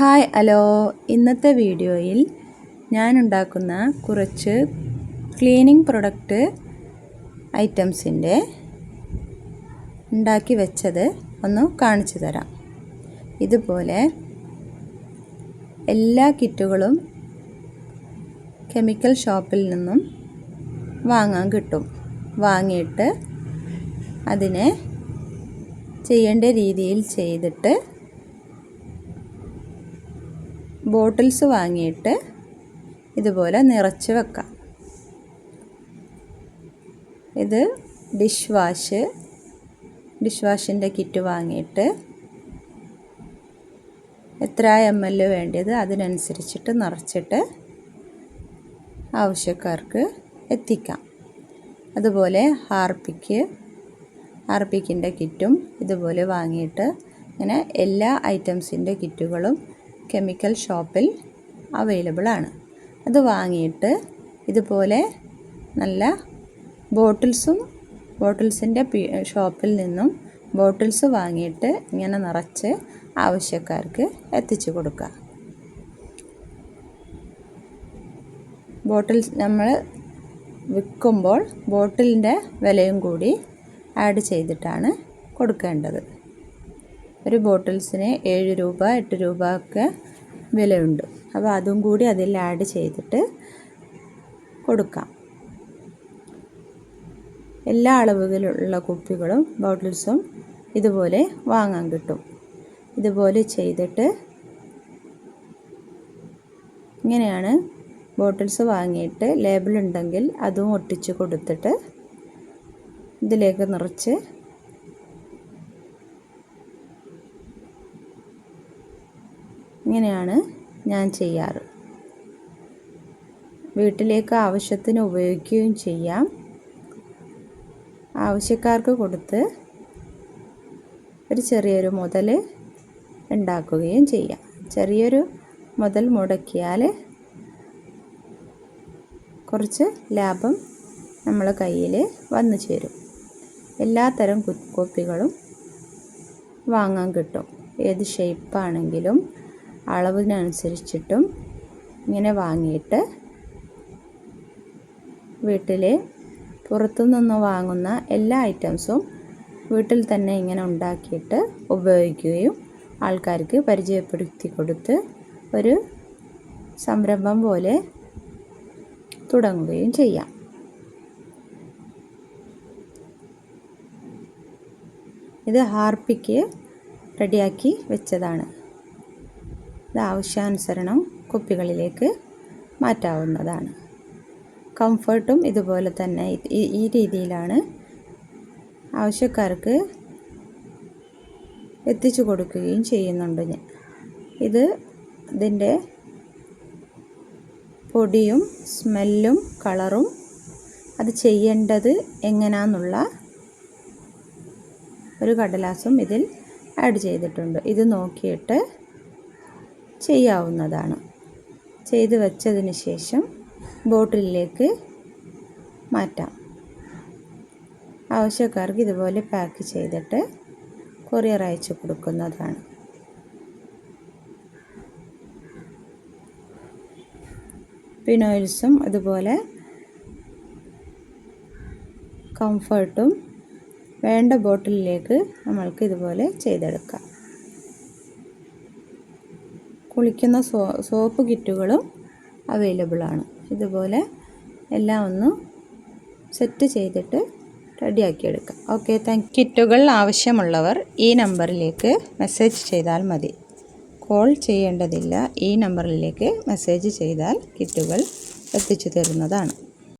Hi hello. ഇന്നത്തെ വീഡിയോയിൽ ഞാൻ ഉണ്ടാക്കുന്ന കുറച്ച് ക്ലീനിങ് പ്രൊഡക്റ്റ് ഐറ്റംസിന്റെ ഉണ്ടാക്കി വെച്ചത് ഒന്ന് കാണിച്ചു തരാം. ഇതുപോലെ എല്ലാ കിറ്റുകളും കെമിക്കൽ ഷോപ്പിൽ നിന്നും വാങ്ങാൻ കിട്ടും. വാങ്ങിയിട്ട് അതിനെ ചെയ്യേണ്ട രീതിയിൽ ചെയ്തിട്ട് ബോട്ടിൽസ് വാങ്ങിയിട്ട് ഇതുപോലെ നിറച്ച് വെക്കാം. ഇത് ഡിഷ് വാഷ് ഡിഷ് വാഷിന്റെ കിറ്റ് വാങ്ങിയിട്ട് എത്ര എം എൽ വേണ്ടത് അതിനനുസരിച്ചിട്ട് നിറച്ചിട്ട് ആവശ്യക്കാർക്ക് എത്തിക്കാം. അതുപോലെ ഹാർപ്പിക്ക് ഹാർപ്പിക്കിന്റെ കിറ്റും ഇതുപോലെ വാങ്ങിയിട്ട് ഇങ്ങനെ എല്ലാ ഐറ്റംസിന്റെ കിറ്റുകളും കെമിക്കൽ ഷോപ്പിൽ അവൈലബിൾ ആണ്. അത് വാങ്ങിയിട്ട് ഇതുപോലെ നല്ല ബോട്ടിൽസും ബോട്ടിൽസിന്റെ ഷോപ്പിൽ നിന്നും ബോട്ടിൽസ് വാങ്ങിയിട്ട് ഇങ്ങനെ നിറച്ച് ആവശ്യക്കാർക്ക് എത്തിച്ചു കൊടുക്കുക. ബോട്ടിൽസ് നമ്മൾ വിൽക്കുമ്പോൾ ബോട്ടിലിന്റെ വിലയും കൂടി ആഡ് ചെയ്തിട്ടാണ് കൊടുക്കേണ്ടത്. ഒരു ബോട്ടിൽസിന് ഏഴ് രൂപ എട്ട് രൂപ ഒക്കെ വിലയുണ്ട്. അപ്പോൾ അതും കൂടി അതിൽ ആഡ് ചെയ്തിട്ട് കൊടുക്കാം. എല്ലാ അളവുകളിലുള്ള കുപ്പികളും ബോട്ടിൽസും ഇതുപോലെ വാങ്ങാൻ കിട്ടും. ഇതുപോലെ ചെയ്തിട്ട് ഇങ്ങനെയാണ് ബോട്ടിൽസ് വാങ്ങിയിട്ട് ലേബിളുണ്ടെങ്കിൽ അതും ഒട്ടിച്ച് കൊടുത്തിട്ട് ഇതിലേക്ക് നിറച്ച് ഇങ്ങനെയാണ് ഞാൻ ചെയ്യാറ്. വീട്ടിലേക്ക് ആവശ്യത്തിന് ഉപയോഗിക്കുകയും ചെയ്യാം. ആവശ്യക്കാർക്ക് കൊടുത്ത് ഒരു ചെറിയൊരു മുതൽ ഉണ്ടാക്കുകയും ചെയ്യാം. ചെറിയൊരു മുതൽ മുടക്കിയാൽ കുറച്ച് ലാഭം നമ്മളെ കയ്യിൽ വന്നു ചേരും. എല്ലാത്തരം കോപ്പികളും വാങ്ങാൻ കിട്ടും. ഏത് ഷേപ്പാണെങ്കിലും അളവിനനുസരിച്ചിട്ടും ഇങ്ങനെ വാങ്ങിയിട്ട് വീട്ടിൽ പുറത്തുനിന്ന് വാങ്ങുന്ന എല്ലാ ഐറ്റംസും വീട്ടിൽ തന്നെ ഇങ്ങനെ ഉണ്ടാക്കിയിട്ട് ഉപയോഗിക്കുകയും ആൾക്കാർക്ക് പരിചയപ്പെടുത്തി കൊടുത്ത് ഒരു സംരംഭം പോലെ തുടങ്ങുകയും ചെയ്യാം. ഇത് ഹാർപ്പിക്ക് റെഡിയാക്കി വെച്ചതാണ്. ഇത് ആവശ്യാനുസരണം കുപ്പികളിലേക്ക് മാറ്റാവുന്നതാണ്. കംഫർട്ടും ഇതുപോലെ തന്നെ ഈ രീതിയിലാണ് ആവശ്യക്കാർക്ക് എത്തിച്ചു കൊടുക്കുകയും ചെയ്യുന്നുണ്ട് ഞാൻ ഇത് ഇതിന്റെ പൊടിയും സ്മെല്ലും കളറും അത് ചെയ്യേണ്ടത് എങ്ങനെയാണെന്നുള്ള ഒരു കടലാസും ഇതിൽ ആഡ് ചെയ്തിട്ടുണ്ട്. ഇത് നോക്കിയിട്ട് ചെയ്യാവുന്നതാണ്. ചെയ്ത് വെച്ചതിന് ശേഷം ബോട്ടിലിലേക്ക് മാറ്റാം. ആവശ്യക്കാർക്ക് ഇതുപോലെ പാക്ക് ചെയ്തിട്ട് കൊറിയർ അയച്ചു കൊടുക്കുന്നതാണ്. പിനോയിൽസും അതുപോലെ കംഫർട്ടും വേണ്ട ബോട്ടിലിലേക്ക് നമ്മൾക്ക് ഇതുപോലെ ചെയ്തെടുക്കാം. കുളിക്കുന്ന സോ സോപ്പ് കിറ്റുകളും അവൈലബിളാണ്. ഇതുപോലെ എല്ലാം ഒന്ന് സെറ്റ് ചെയ്തിട്ട് റെഡിയാക്കി എടുക്കാം ഓക്കെ താങ്ക് കിറ്റുകൾ ആവശ്യമുള്ളവർ ഈ നമ്പറിലേക്ക് മെസ്സേജ് ചെയ്താൽ മതി. കോൾ ചെയ്യേണ്ടതില്ല ഈ നമ്പറിലേക്ക് മെസ്സേജ് ചെയ്താൽ കിറ്റുകൾ എത്തിച്ചു തരുന്നതാണ്.